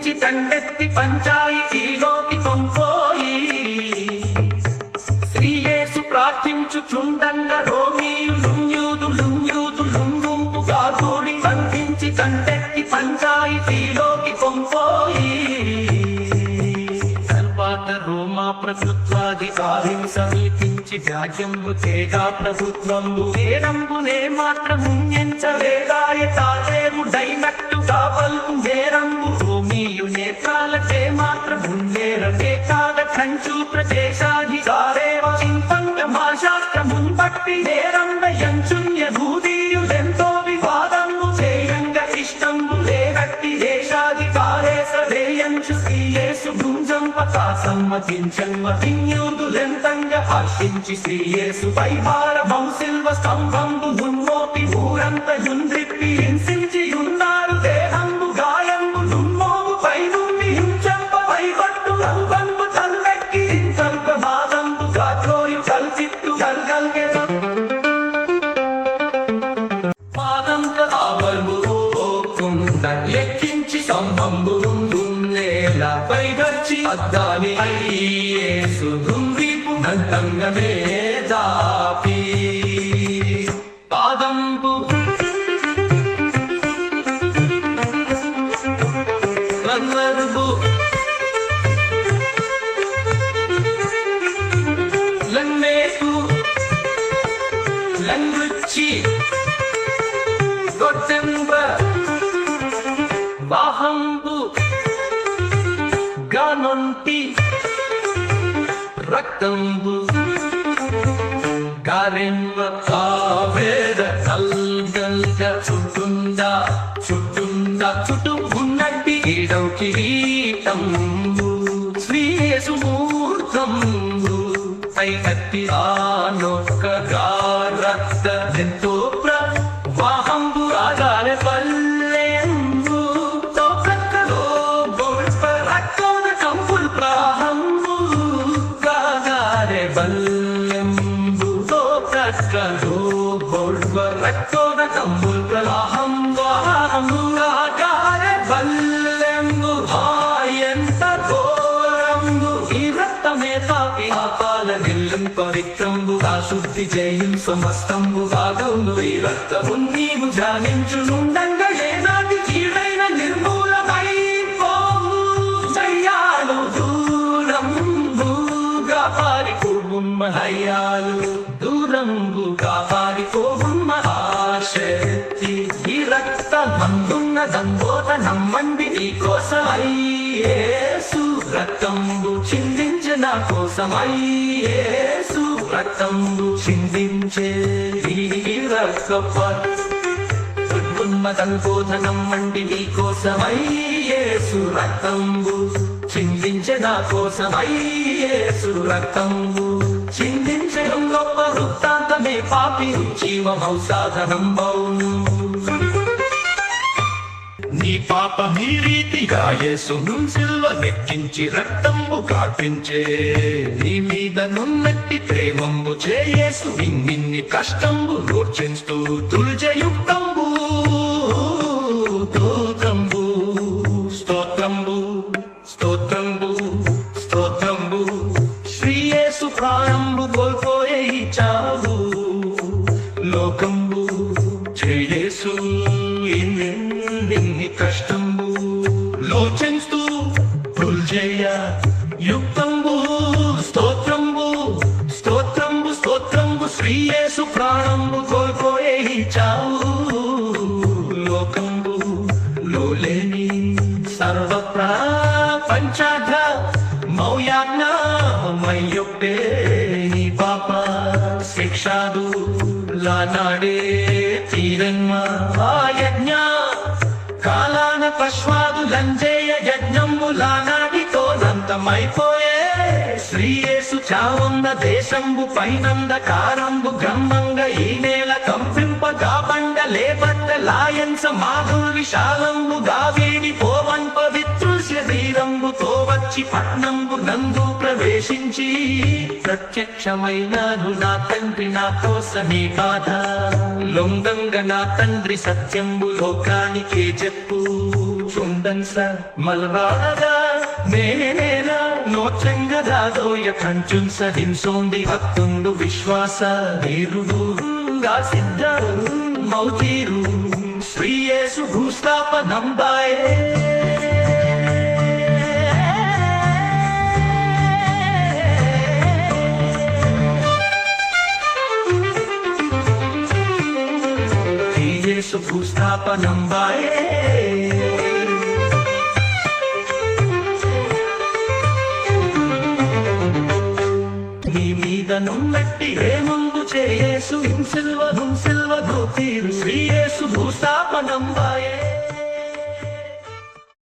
కండెత్తి పంచాయితీలోకి పంపోయి శ్రీయేసు ప్రార్థించుచుండంగ రోమీయు లుంగ్యూదు లుంయూదు లుంగుంపుగా కూడి బంధించి తండెత్తి పంచాయితీలోకి పంపోయి తర్వాత రోమా ప్రభుత్వాధికారిని సమీపించి వ్యాజ్యంబు తేగా ప్రభుత్వంబు వేరంబునే మాత్రము ఎంచలేదాయ తాజేముడైనట్టు కావల్పు వేరంబు రోమియు నేత్రాలకే మాత్రము నేరకే కాల కంచు ప్రదేశాధికారేవ చింతంగ భాషాస్త్ర శాస్త్రమున్ బట్టి నేరంగ ఎంచున్య భూదీయులెంతో వివాదము చేయంగ ఇష్టంబు లేగట్టి దేశాధికారే సరేయంచు శ్రీయేసు భుంజం పతా సమ్మతించన్మ విన్యూదులెంతంగా హర్షించి శ్రీయేసు పైభార భారమౌ స్తంభంబు మున్నోటి ఊరంత యుంద్రి వచ్చి అద్దాని అయ్యేసు దుంబిపు నంతంగమే దాపి పాదంబు రంగరుబు గొట్టెంబ రక్తంబు గారెంబ కావేద కల్గల్గ చుట్టుంద చుట్టుంద చుట్టు ఉన్నట్టి ఈడౌ కిరీటంబు. శ్రీయేసు మూర్తంబు పై కత్తి ఆనొక్క గారక్త ఎంతో పవిత్రంబు శుద్ధి జయం సమస్తంబు భాగంబు ఈ రక్తము నీవు ధ్యానించునుండంగా ఏనాటి కీడైన నిర్మూలమై పోవు దయ్యాలు దూరంబుగా పారిపోవుమ్మ హయ్యాలు దూరంబుగా అందున్న దంబోత నమ్మండి నీ కోసమయ్యేసు రక్తంబు చిందించే నా కోసమయ్యేసు రక్తంబు చిందించే ఈ రక్తప ఉన్మతంబోధనం వంటి నీ కోసమయ్యేసు రక్తంబు చిందించే నా కోసమయ్యేసు రక్తంబు చిందించడం గొప్ప వృత్తాంతమే పాపి జీవమౌ సాధనం బౌను పాప మీ రీతిగా యేసును సిల్వ నెక్కించి రక్తము కార్పించే నీ మీద నున్నట్టి ప్రేమంబు చేయేసు ఇన్నిన్ని కష్టంబు నూర్చెంస్తూ తుల్జయుక్తంబు స్తోత్రంబు స్తోత్రంబు స్తోత్రంబు స్తోత్రంబు. శ్రీయేసు ప్రాణంబు కోల్పోయే ఈ చావు. లోకంబు చేయేసు ఇన్ని కష్టంబు లోచెంస్తూ తుల్జయ యుక్తంబు స్తోత్రంబు స్తోత్రంబు స్తోత్రంబు శ్రీయేసు ప్రాణంబు కోల్పోయే చావు. లోకంబు లోలేని సర్వ పంచాధ మౌయాజ్ఞ మయ్యొప్పే నీ పాప శిక్షాదు లానాడే తీరన్మ. సంజయ లంజేయ యజ్ఞంబు శ్రీయేసు చావుంద దేశంబు పైనంద కారంబు బ్రహ్మంగ ఈ నేల కంపింపగా బండ లేబట్ట లాయన్స మాధుల్ విశాలంబు గావేడి పోవన్ పవిత్రు శరీరంబుతో వచ్చి పట్నంబు నందు ప్రవేశించి. ప్రత్యక్షమైన నా తండ్రి నా కోసమే బాధ లొంగంగ నా తండ్రి సత్యంబు లోకానికే చెప్పు. ಬಂದನ್ಸ ಮಲ್ವಾದ ಮೇನೇನ ನೋಚಂಗದಾದೋಯ ಕಂಚುನ್ಸ ಹಿಂಸೋಂದಿ ಹತ್ತೊಂದು ವಿಶ್ವಾಸ ನೀರುಡು ಸಿದ್ಧ ಮೌತೀರು ಶ್ರೀಯೇಸು ಭೂಸ್ಥಾಪ ನಂಬಾಯೇ యేసు భూస్థాపనంబాయే నీ నున్నట్టి ఏ ముందు చేయేసు? హింసిల్వ హింసిల్వ గోతీరు శ్రీయేసు భూస్థాపనం వాయే.